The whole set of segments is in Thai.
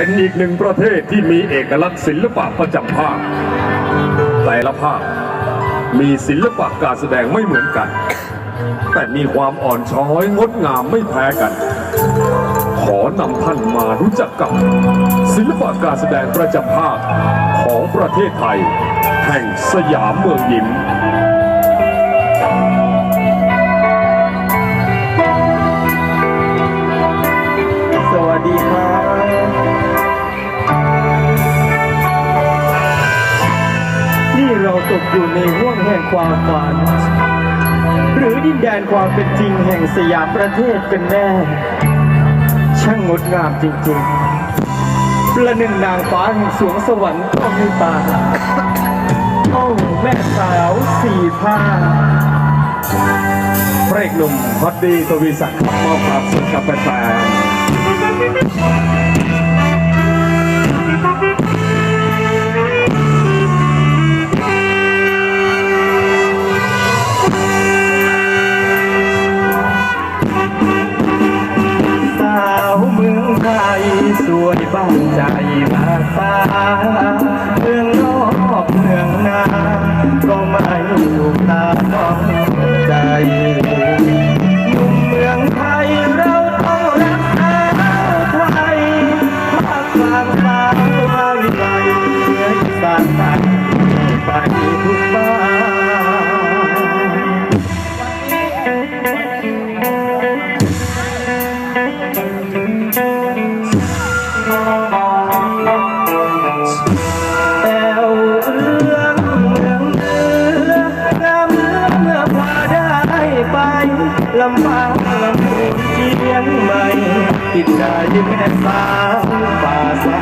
เป็นอีกหนึ่งประเทศที่มีเอกลักษณ์ศิลปะประจำภาค แต่ละภาคมีศิลปะการแสดงไม่เหมือนกัน แต่มีความอ่อนช้อยงดงามไม่แพ้กัน ขอนำท่านมารู้จักกับ ศิลปะการแสดงประจำภาคของประเทศไทย แห่งสยามเมืองยิ้ม อยู่ในห่วงแห่งความฝัน หรือดินแดนความเป็นจริงแห่งสยามประเทศกันแน่ ช่างงดงามจริงๆ ประหนึ่งนางฟ้าแห่งสวงสวรรค์ก็มีตาโอ้แม่สาวสี่ผ้าพระเอกหนุ่มฮอตดีทวีศักดิ์มอบความสุขกับแฟน สวยบ้านใจมาตาเมืองนอกเมืองนา ก็ไม่ถูกตาต้อง ลำบากลำพูนเชียงใหม่ติดใจแม่สาวป่าสา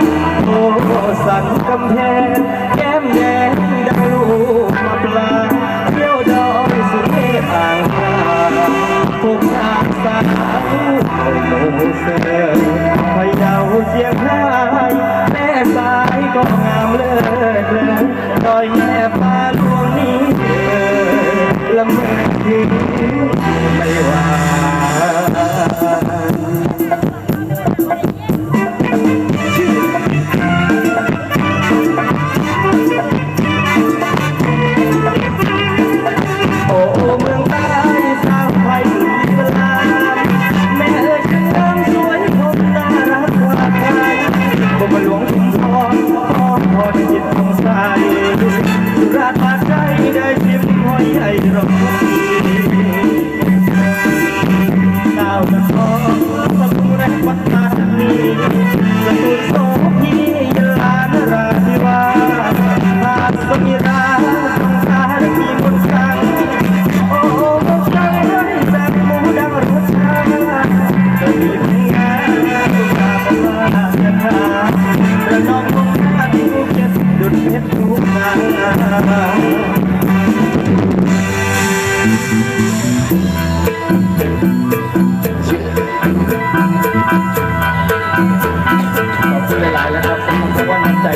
งโอ้สันกำแพงแก้มแดงดังลูกมาปลาเที่ยวดอยสุเทพอ่างทองพวกนางสาวโอ้โหเสือพะเยาเชียงรายแม่สายก็งามเลิศเลยดอยแม่ปลาหลวงนี้เอ โ